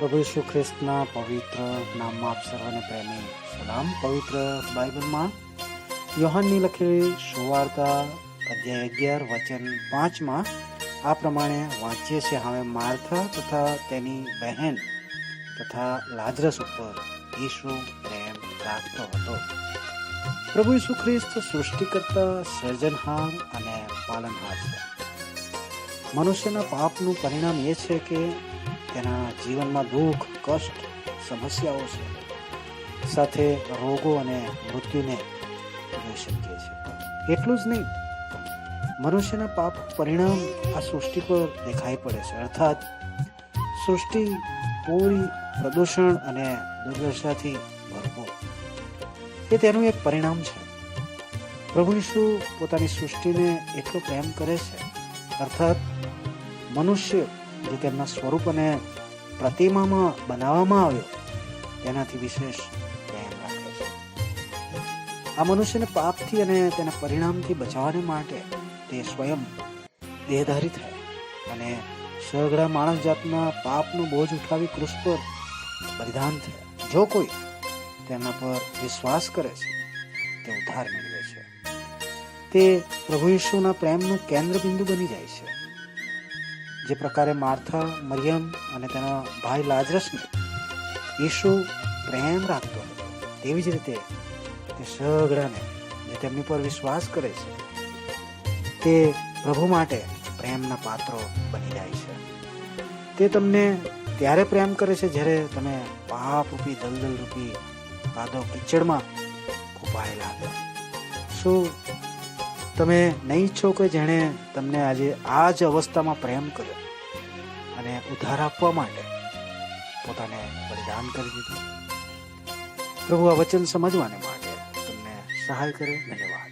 પ્રભુ ઈસુ ખ્રિસ્તના પવિત્ર નામમાં આપ સર્વને પ્રેમી સલામ. પવિત્ર બાઇબલમાં યોહાનની લખેલી સુવાર્તા અધ્યાય અગિયાર, વચન પાંચમાં આ પ્રમાણે વાંચીએ છીએ. હવે માર્થા તથા તેની બહેન તથા લાજરસ ઉપર ઈસુ પ્રેમ રાખતો હતો. પ્રભુ ઈસુ ખ્રિસ્ત સૃષ્ટિકર્તા, સર્જનહાર અને પાલનહાર છે. મનુષ્યના પાપનું પરિણામ એ છે કે તેના જીવનમાં દુઃખ, કષ્ટ, સમસ્યાઓ છે. સાથે રોગો અને મૃત્યુને જોઈ શકીએ છીએ. એટલું જ નહીં, મનુષ્યના પાપ પરિણામ આ સૃષ્ટિ પર દેખાઈ પડે છે. અર્થાત, સૃષ્ટિ પૂરી પ્રદૂષણ અને દુર્દશાથી ભરપૂર. એ તેનું એક પરિણામ છે. પ્રભુ ઈશુ પોતાની સૃષ્ટિને એટલો પ્રેમ કરે છે. અર્થાત, મનુષ્ય જે તેમના સ્વરૂપ અને પ્રતિમામાં બનાવવામાં આવ્યો. તેનાથી વિશેષ છે. આ મનુષ્યને પાપથી અને તેના પરિણામથી બચાવવાને માટે તે સ્વયં દેહધારી થયા અને સગડા માણસ જાતના પાપનો બોજ ઉઠાવી કૃષ પર બલિદાન થયા જો કોઈ તેમના પર વિશ્વાસ કરે છે, તે ઉદ્ધાર મેળવે છે. તે પ્રભુ ઈશુના પ્રેમનું કેન્દ્ર બિંદુ બની જાય છે. જે પ્રકારે માર્થા, મરિયમ અને તેના ભાઈ લાજરસને ઈસુ પ્રેમ રાખતો હતો, તેવી જ રીતે તે સગડાને જે તેમની પર વિશ્વાસ કરે છે, તે પ્રભુ માટે પ્રેમના પાત્રો બની જાય છે. તે તમને ત્યારે પ્રેમ કરે છે જ્યારે તમે પાપ રૂપી, દલદલ રૂપી કાદો કિચડમાં ખૂપાયેલા હતા. શું તમે નહીં છો કે જેણે તમને આજે આ જ અવસ્થામાં પ્રેમ કર્યો અને ઉદ્ધાર આપવા માટે પોતાને બલિદાન કરી દીધું? પ્રભુ, આ વચન સમજવાને માટે તમને સહાય કરે, ધન્યવાદ.